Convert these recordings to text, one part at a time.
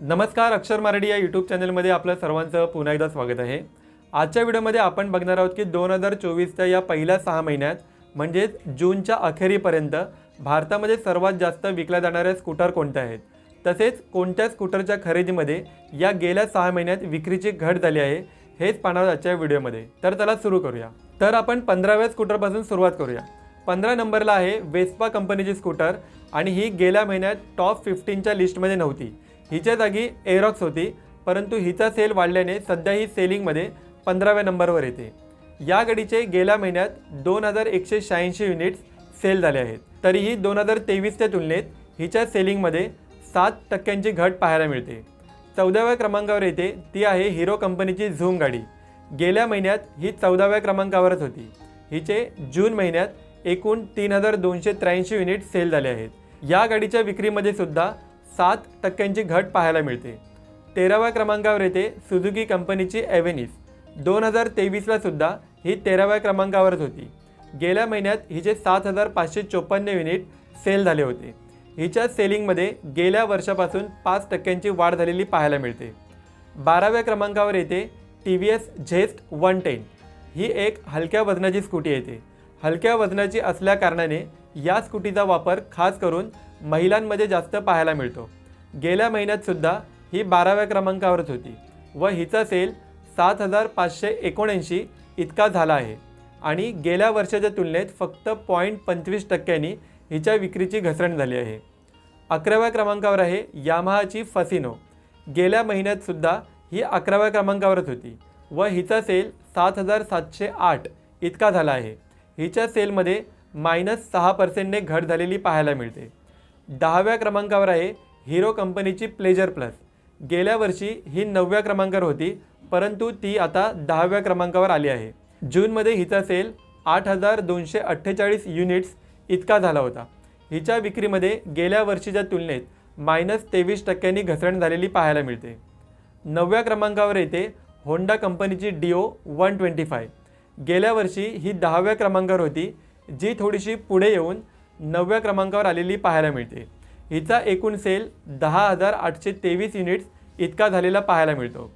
नमस्कार अक्षर मराठी या यूट्यूब चॅनलमध्ये आपलं सर्वांचं पुन्हा एकदा स्वागत आहे. आजच्या व्हिडिओमध्ये आपण बघणार आहोत की दोन हजार चोवीसच्या या पहिल्या सहा महिन्यात म्हणजेच जूनच्या अखेरीपर्यंत भारतामध्ये सर्वात जास्त विकल्या जाणाऱ्या स्कूटर कोणत्या आहेत? तसेच कोणत्या स्कूटरच्या खरेदीमध्ये या गेल्या सहा महिन्यात विक्रीची घट झाली आहे हेच पाहणार आजच्या व्हिडिओमध्ये. तर त्याला सुरू करूया. तर आपण पंधराव्या स्कूटरपासून सुरुवात करूया. पंधरा नंबरला आहे वेस्पा कंपनीची स्कूटर आणि ही गेल्या महिन्यात टॉप फिफ्टीनच्या लिस्टमध्ये नव्हती. हिच्या जागी एरॉक्स होती परंतु हिचा सेल वाढल्याने सध्या ही सेलिंगमध्ये पंधराव्या नंबरवर येते. या गाडीचे गेल्या महिन्यात दोन हजार एकशे शहाऐंशी युनिट्स सेल झाले आहेत. तरीही दोन हजार तेवीसच्या तुलनेत हिच्या सेलिंगमध्ये सात टक्क्यांची घट पाहायला मिळते. चौदाव्या क्रमांकावर येते ती आहे हिरो कंपनीची झूम गाडी. गेल्या महिन्यात ही चौदाव्या क्रमांकावरच होती. हिचे जून महिन्यात एकूण तीन हजार दोनशे त्र्याऐंशी युनिट सेल झाले आहेत. या गाडीच्या विक्रीमध्ये सुद्धा सात टक्क्यांची घट पाहायला मिळते. तेराव्या क्रमांकावर येते सुझुकी कंपनीची ॲव्हेनिस दोन हजार तेवीसला सुद्धा ही तेराव्या क्रमांकावरच होती. गेल्या महिन्यात हिचे सात हजार पाचशे चोपन्न युनिट सेल झाले होते. हिच्या सेलिंगमध्ये गेल्या वर्षापासून पाच टक्क्यांची वाढ झालेली पाहायला मिळते. बाराव्या क्रमांकावर येते T V S Zest one ten. ही एक हलक्या वजनाची स्कूटी येते. हलक्या वजनाची असल्याकारणाने या स्कूटीचा वापर खास करून महिलांमध्ये जास्त पाहायला मिळतो. गेल्या महिन्यातसुद्धा ही बाराव्या क्रमांकावरच होती व हिचा सेल सात हजार पाचशे एकोणऐंशी इतका झाला आहे आणि गेल्या वर्षाच्या तुलनेत फक्त पॉईंट पंचवीस टक्क्यांनी हिच्या विक्रीची घसरण झाली आहे. अकराव्या क्रमांकावर आहे यामाहाची फसिनो. गेल्या महिन्यातसुद्धा ही अकराव्या क्रमांकावरच होती व हिचा सेल सात हजार सातशे आठ इतका झाला आहे. हिच्या सेलमध्ये मायनस सहा पर्सेंटने घट झालेली पाहायला मिळते. दहाव्या क्रमांकावर आहे हिरो कंपनीची प्लेजर प्लस गेल्या वर्षी ही नवव्या क्रमांकावर होती परंतु ती आता दहाव्या क्रमांकावर आली आहे. जूनमध्ये हिचा सेल आठ हजार दोनशे अठ्ठेचाळीस युनिट्स इतका झाला होता. हिच्या विक्रीमध्ये गेल्या वर्षीच्या तुलनेत मायनस तेवीस टक्क्यांनी घसरण झालेली पाहायला मिळते. नवव्या क्रमांकावर येते होंडा कंपनीची डिओ वन ट्वेंटी फाय गेल्या वर्षी ही दहाव्या क्रमांकावर होती जी थोडीशी पुढे येऊन नवव्या क्रमांकावर आलेली पाहायला मिळते. हिचा एकूण सेल दहा हजार आठशे तेवीस युनिट्स इतका झालेला पाहायला मिळतो.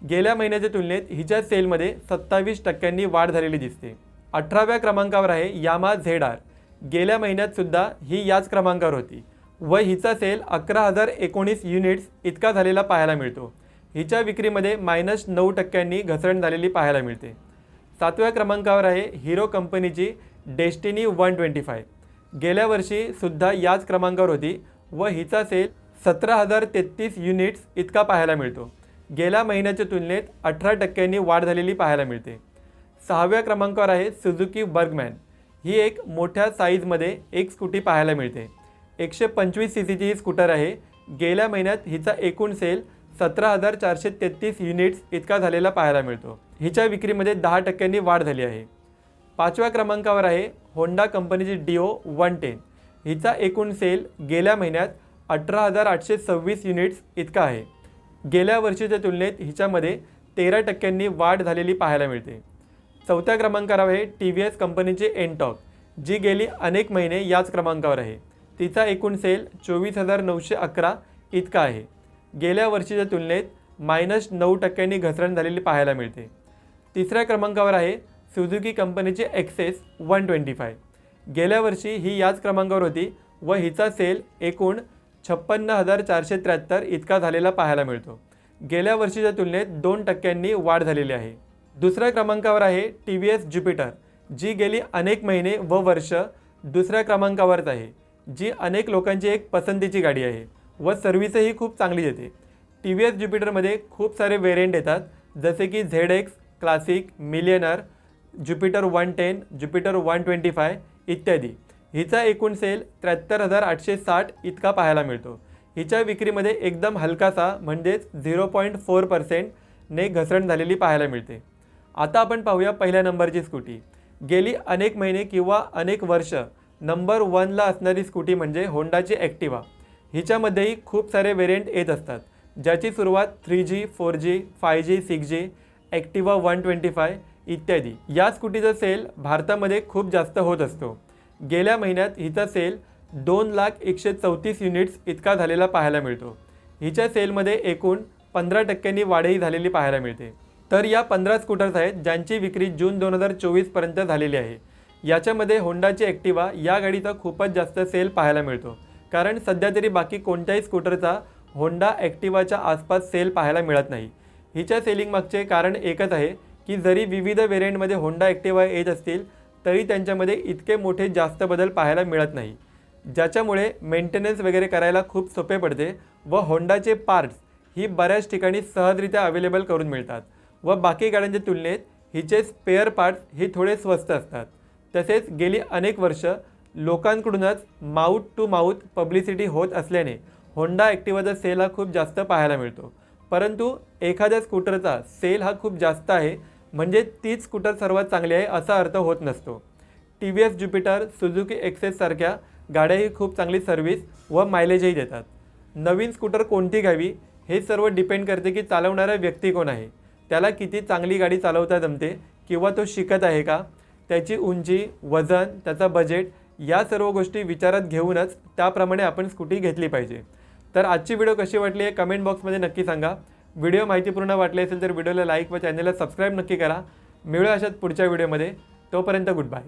गेल्या महिन्याच्या तुलनेत हिच्या सेलमध्ये सत्तावीस टक्क्यांनी वाढ झालेली दिसते. अठराव्या क्रमांकावर आहे यामा झेड आर गेल्या महिन्यातसुद्धा ही याच क्रमांकावर होती व हिचा सेल अकरा हजार एकोणीस युनिट्स इतका झालेला पाहायला मिळतो. हिच्या विक्रीमध्ये मायनस नऊ टक्क्यांनी घसरण झालेली पाहायला मिळते. सातव्या क्रमांकावर आहे हिरो कंपनीची डेस्टिनी वन ट्वेंटी फाय. गेल्या वर्षीसुद्धा याच क्रमांकावर होती व हिचा सेल सतरा हजार तेहतीस युनिट्स इतका पाहायला मिळतो. गेल्या महिन्याच्या तुलनेत अठरा टक्क्यांनी वाढ झालेली पाहायला मिळते. सहाव्या क्रमांकावर आहे सुझुकी बर्गमॅन. ही एक मोठ्या साईजमध्ये एक स्कूटी पाहायला मिळते. एकशे पंचवीस सी सीची ही स्कूटर आहे. गेल्या महिन्यात हिचा एकूण सेल सतरा हजार चारशे तेहतीस युनिट्स इतका झालेला पाहायला मिळतो. हिच्या विक्रीमध्ये दहा टक्क्यांनी वाढ झाली आहे. पाचव्या क्रमांकावर आहे होंडा कंपनीची डिओ वन टेन. हिचा एकूण सेल गेल्या महिन्यात अठरा हजार आठशे सव्वीस युनिट्स इतका आहे. गेल्या वर्षीच्या तुलनेत हिच्यामध्ये तेरा टक्क्यांनी वाढ झालेली पाहायला मिळते. चौथ्या क्रमांकावर आहे टी व्ही एस कंपनीची एनटॉक जी गेली अनेक महिने याच क्रमांकावर आहे. तिचा एकूण सेल चोवीस हजार नऊशे अकरा इतका आहे. गेल्या वर्षीच्या तुलनेत मायनस नऊ टक्क्यांनी घसरण झालेली पाहायला मिळते. तिसऱ्या क्रमांकावर आहे सुझुकी कंपनीची एक्सेस वन ट्वेंटी फाय गेल्या वर्षी ही याच क्रमांकावर होती व हिचा सेल एकूण छप्पन्न हजार चारशे त्र्याहत्तर इतका झालेला पाहायला मिळतो. गेल्या वर्षीच्या तुलनेत दोन टक्क्यांनी वाढ झालेली आहे. दुसऱ्या क्रमांकावर आहे टी व्ही एस ज्युपिटर जी गेली अनेक महिने व वर्ष दुसऱ्या क्रमांकावरच आहे जी अनेक लोकांची एक पसंतीची गाडी आहे व सर्व्हिसही खूप चांगली देते. टी व्ही एस ज्युपिटरमध्ये खूप सारे वेरियंट येतात जसे की Z X classic millionaire Jupiter one ten Jupiter one twenty five इत्यादी. हिचा एकूण सेल त्र्याहत्तर हजार आठशे साठ इतका पाहायला मिळतो. हिच्या विक्रीमध्ये एकदम हलकासा म्हणजेच झिरो पॉईंट फोर पर्सेंटने घसरण झालेली पाहायला मिळते. आता आपण पाहूया पहिल्या नंबरची स्कूटी. गेली अनेक महिने किंवा अनेक वर्ष नंबर वनला असणारी स्कूटी म्हणजे होंडाची ॲक्टिवा. हिच्यामध्येही खूप सारे वेरियंट येत असतात ज्याची सुरुवात three G four G five G six G Activa one twenty five इत्यादी. या स्कूटीचा सेल भारतामध्ये खूप जास्त होत असतो. गेल्या महिन्यात हिचा सेल दोन लाख एकशे चौतीस युनिट्स इतका झालेला पाहायला मिळतो. हिच्या सेलमध्ये एकूण पंधरा टक्क्यांनी वाढही झालेली पाहायला मिळते. तर या पंधरा स्कूटर्स आहेत ज्यांची विक्री जून दोन हजार चोवीसपर्यंत झालेली आहे. याच्यामध्ये होंडाची ॲक्टिवा या गाडीचा खूपच जास्त सेल पाहायला मिळतो. कारण सध्या तरी बाकी कोणत्याही स्कूटरचा होंडा ॲक्टिवाच्या आसपास सेल पाहायला मिळत नाही. हिच्या सेलिंग मागचे कारण एकच आहे की जरी विविध व्हेरियंटमध्ये होंडा ॲक्टिवा येत असतील तरी त्यांच्यामध्ये इतके मोठे जास्त बदल पाहायला मिळत नाही. ज्याच्यामुळे मेंटेनन्स वगैरे करायला खूप सोपे पडते व होंडाचे पार्ट्स ही बऱ्याच ठिकाणी सहजरित्या अवेलेबल करून मिळतात. व बाकी गाड्यांच्या तुलनेत हिचे स्पेअर पार्ट्स हे थोडे स्वस्त असतात. तसेच गेली अनेक वर्ष लोकांकडूनच माऊथ टू माऊथ पब्लिसिटी होत असल्याने होंडा ॲक्टिवाचा सेल हा खूप जास्त पाहायला मिळतो. परंतु एखाद्या स्कूटरचा सेल हा खूप जास्त आहे म्हणजे तीच स्कूटर सर्वात चांगली आहे असा अर्थ होत नसतो. T V S Jupiter Suzuki एक्सेससारख्या गाड्याही खूप चांगली सर्व्हिस व मायलेजही देतात. नवीन स्कूटर कोणती घ्यावी हे सर्व डिपेंड करते की चालवणारा व्यक्ती कोण आहे. त्याला किती चांगली गाडी चालवता जमते किंवा तो शिकत आहे का त्याची उंची वजन त्याचा बजेट या सर्व गोष्टी विचारात घेऊनच त्याप्रमाणे आपण स्कूटी घेतली पाहिजे. तर आजची व्हिडिओ कशी वाटली आहे कमेंट बॉक्समध्ये नक्की सांगा. व्हिडिओ माहितीपूर्ण वाटले असेल तर व्हिडिओला लाईक व चॅनलला सबस्क्राईब नक्की करा. मिळूया अशात पुढच्या व्हिडिओमध्ये. तोपर्यंत गुड बाय.